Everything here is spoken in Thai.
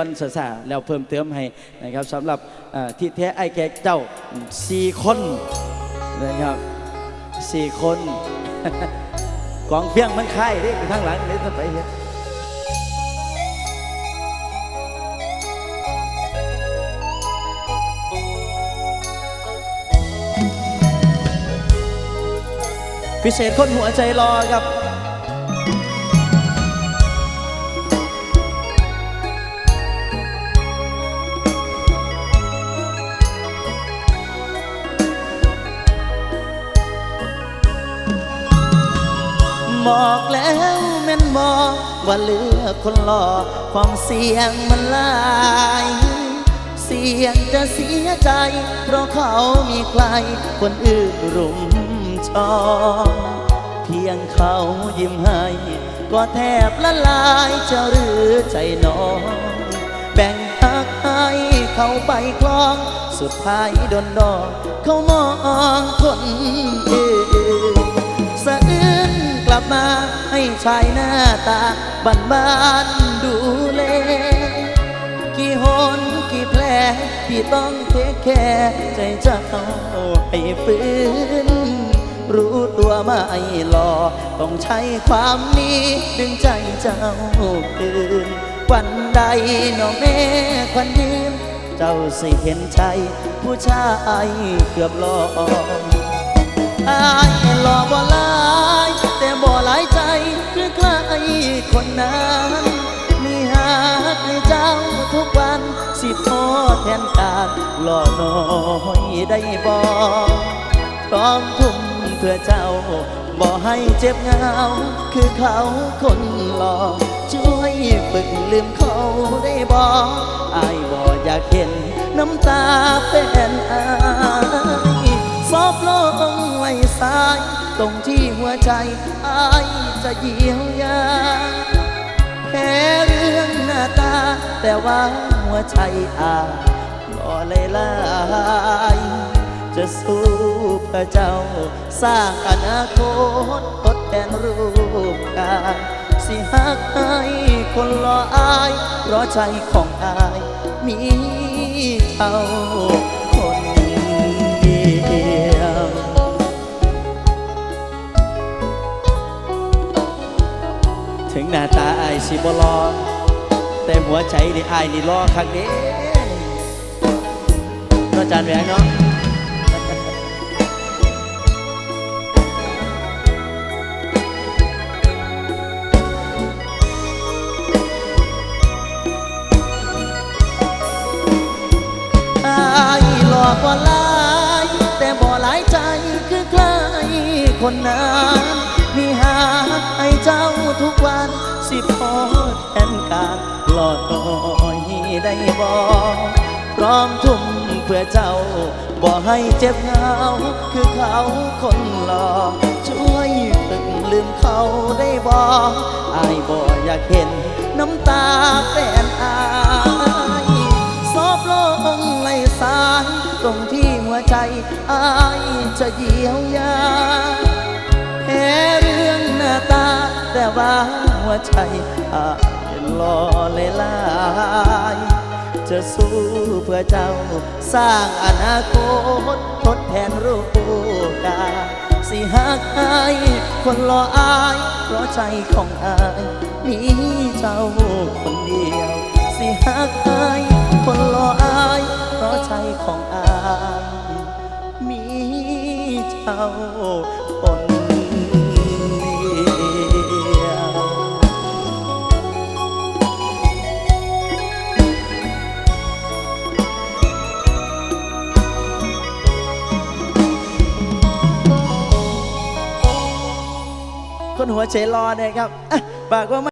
วันสาแล้วเพิ่มเติมให้นะครับสำหรับที่แท้ไอ้แก่เจ้าสี่คนนะครับสี่คนกองเพียงมันค่ายเด้ข้างหลังเลยจะไปเห็นพิเศษคนหัวใจรอครับ บอกแล้วแม่นบอกว่าเลือกคนหล่อความเสี่ยงมันลายเสี่ยงจะเสียใจ เพราะเขามีใครคนอื่นรุมชองเพียงเขายิ้มให้ก็แทบละลายจะหรือใจน้องแบ่งหักให้เขาไปคลอง สุดท้ายโดนดอกเขามองคนอื่ ชายหน้าตาบ้านบ้านดูแลกี่หนกี่แผลที่ต้องเทคแค่ใจเจ้าให้ฟื้น รู้ตัวไม่หลอต้องใช้ความนี้ ดึงใจเจ้าคืน วันใดน้องแม่ควันยืนเจ้าสิเห็นใจ ผู้ชายเกือบหลอกอายหล่อบ่หลา คนนั้นมีหากให้เจ้าทุกวัน สิทอแทนการหล่อน้อยได้บ่พร้อมทุ่มเพื่อเจ้าบ่ให้เจ็บเหงา คือเขาคนหล่อช่วยฝึกลืมเขาได้บ่อายบ่อยากเห็นน้ำตาเป็นอาย ตรงที่หัวใจอายจะเยียวยาแพ้เรื่องหน้าตา แต่ว่าหัวใจอายก็เลยลายจะสู้เพื่อเจ้า สร้างอนาคตทดแทนรูปกายสิหักให้คนรออาย เพราะใจของอายมีเขา ถึงหน้าตาอายสิบ่รอแต่หัวใจนี่อายนี่รอคักเด้เนาจานแหวงเนาะอกว่าหลายแต่บ่หลายใจคือใครคนนั้น สิพอแทนการหลอดน้อยได้บ่พร้อมทุ่มเพื่อเจ้าบ่ให้เจ็บเหงาคือเขาคนหล่อช่วยฝึกลืมเขาได้บ่อายบ่อยากเห็นน้ำตาแฟนอายซอบลงไหลสายตรงที่หัวใจอายจะเยียวยาแพ้เรื่องหน้าตาแต่ว่า วใจอายรอเลยลายจะสู้เพื่อเจ้า สร้างอนาคตทดแทนรูปกาสิหักอายคนรออายเพราะใจของอายมีเจ้าคนเดียว สิหักอายคนรออายเพราะใจของอายมีเจ้าคน หัวเฉลอเนี่ยครับอะฝากว่า